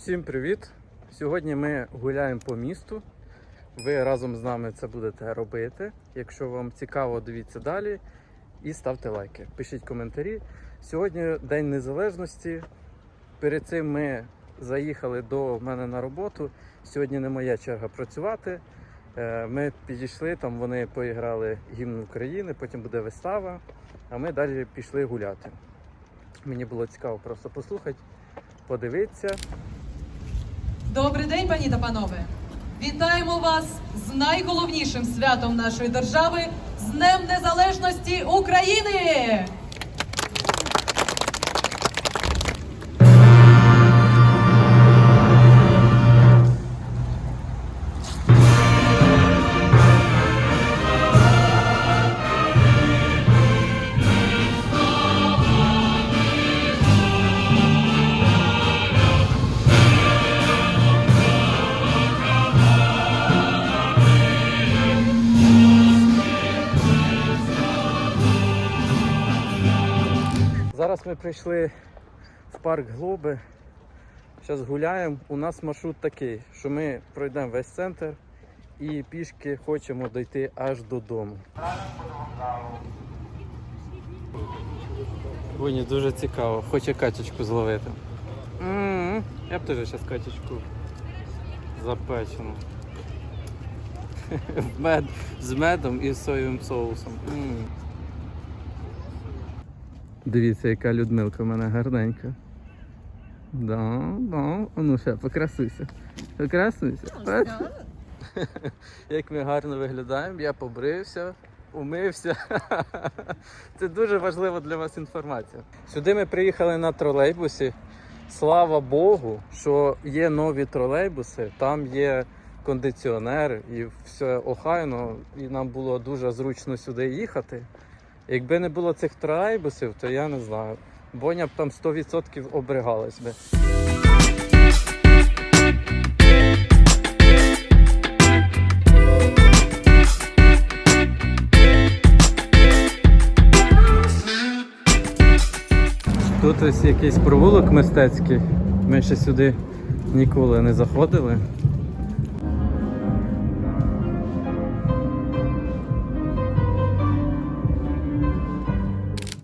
Всім привіт! Сьогодні ми гуляємо по місту. Ви разом з нами це будете робити. Якщо вам цікаво, дивіться далі і ставте лайки. Пишіть коментарі. Сьогодні День Незалежності. Перед цим ми заїхали до мене на роботу. Сьогодні не моя черга працювати. Е, Ми підійшли, там вони поіграли гімн України, потім буде вистава, а ми далі пішли гуляти. Мені було цікаво просто послухати, подивитися. Добрий день, пані та панове! Вітаємо вас з найголовнішим святом нашої держави з Днем Незалежності України! Зараз ми прийшли в парк Глоби. Зараз гуляємо. У нас маршрут такий, що ми пройдемо весь центр і пішки хочемо дойти аж додому. Мені дуже цікаво, хоче качечку зловити. М, Я б теж зараз качечку запечену. Мед, з медом і соєвим соусом. М. Дивіться, яка Людмилка в мене гарненька. Да, да. А ну ще, покрасуйся. Покрасуйся. Як ми гарно виглядаємо, я побрився, умився. Це дуже важлива для вас інформація. Сюди ми приїхали на тролейбусі. Слава Богу, що є нові тролейбуси, там є кондиціонер і все охайно, і нам було дуже зручно сюди їхати. Якби не було цих тролейбусів, то я не знаю. Боня б там 100% обригалась би. Тут ось якийсь провулок мистецький. Ми ще сюди ніколи не заходили.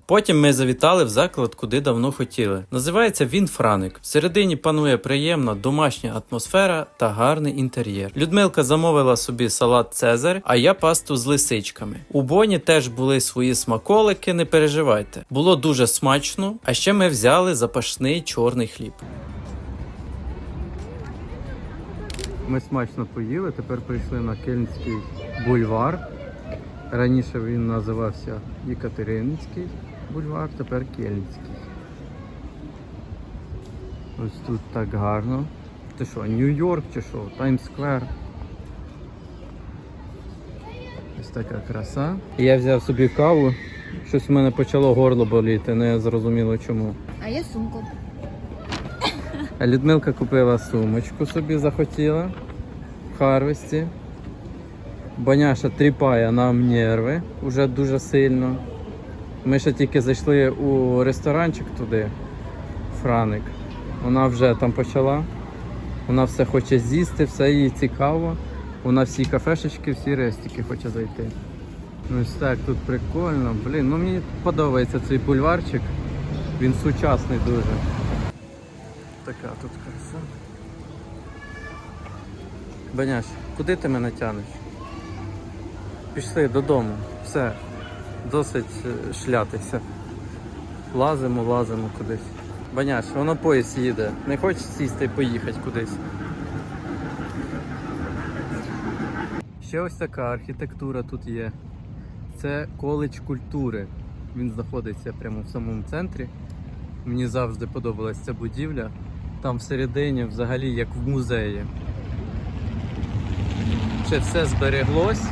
Потім ми завітали в заклад, куди давно хотіли. Називається він Франик. Всередині панує приємна домашня атмосфера та гарний інтер'єр. Людмилка замовила собі салат Цезарь, а я пасту з лисичками. У Боні теж були свої смаколики, не переживайте. Було дуже смачно, а ще ми взяли запашний чорний хліб. Ми смачно поїли, тепер прийшли на Кельнський бульвар. Раніше він називався Єкатерининський бульвар, тепер Кельнський. Ось тут так гарно. Ти що, Нью-Йорк чи що? Таймс-сквер. Ось така краса. Я взяв собі каву. Щось у мене почало горло боліти, не зрозуміло чому. А я сумку. Людмилка купила сумочку собі захотіла в Харвесті. Боняша тріпає нам нерви уже дуже сильно. Ми ще тільки зайшли у ресторанчик туди, Франик. Вона вже там почала. Вона все хоче з'їсти, все їй цікаво. Вона всі кафешечки, всі рестики хоче зайти. Ну ось так тут прикольно. Блін, ну мені подобається цей бульварчик. Він сучасний дуже. Така тут краса. Баняш, куди ти мене тянеш? Пішли додому. Все. Досить е, шлятися. Лазимо, лазимо кудись. Баняш, воно поїзд їде. Не хочеш сісти і поїхати кудись. Ще ось така архітектура тут є. Це коледж культури. Він знаходиться прямо в самому центрі. Мені завжди подобалась ця будівля. Там всередині взагалі як в музеї. Ще все збереглось.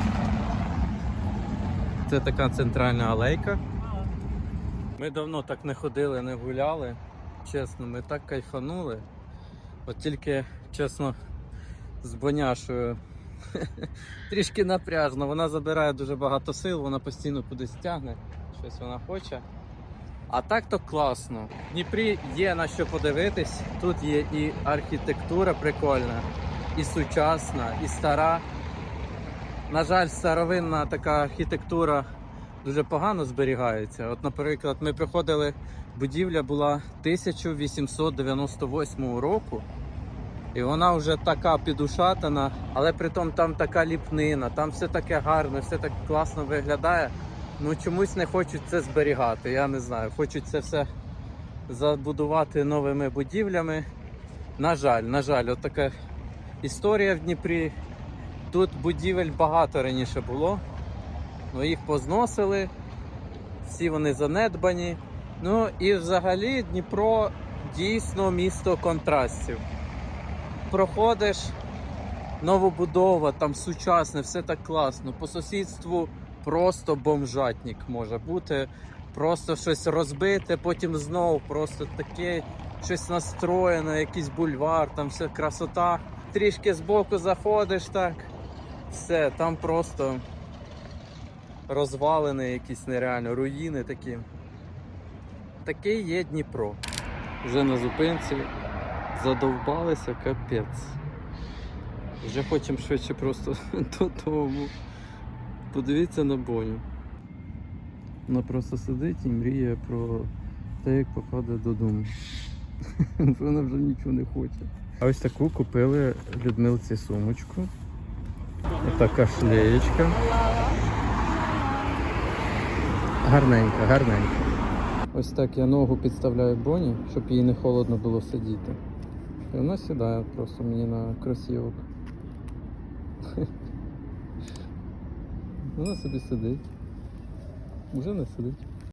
Це така центральна алейка. Ми давно так не ходили, не гуляли. Чесно, ми так кайфанули. От тільки, чесно, з Боняшою трішки напряжно. Вона забирає дуже багато сил, вона постійно кудись тягне, щось вона хоче. А так то класно. В Дніпрі є на що подивитись. Тут є і архітектура прикольна, і сучасна, і стара. На жаль, старовинна така архітектура дуже погано зберігається. От, наприклад, ми приходили, будівля була 1898 року. І вона вже така підушатана, але при тому там така ліпнина, там все таке гарне, все так класно виглядає. Ну чомусь не хочуть це зберігати. Я не знаю. Хочуть це все забудувати новими будівлями. На жаль, на жаль, от така історія в Дніпрі. Тут будівель багато раніше було. Ну їх позносили, всі вони занедбані. Ну і взагалі Дніпро дійсно місто контрастів. Проходиш новобудова, там сучасне, все так класно. По сусідству просто бомжатник може бути. Просто щось розбите, потім знову просто таке щось настроєне, якийсь бульвар, там все красота. Трішки збоку заходиш так. Все, там просто розвалини, якісь нереально, руїни такі. Такий є Дніпро. Вже на зупинці задовбалися капець. Вже хочемо швидше просто додому. Подивіться на Боню. Вона просто сидить і мріє про те, як походить додому. Вона вже нічого не хоче. А ось таку купили Людмилці сумочку. Така шлеєчка. Гарненька, гарненька. Ось так я ногу підставляю Боні, щоб їй не холодно було сидіти. І вона сідає просто мені на кросівок. Вона собі сидить. Уже не сидить.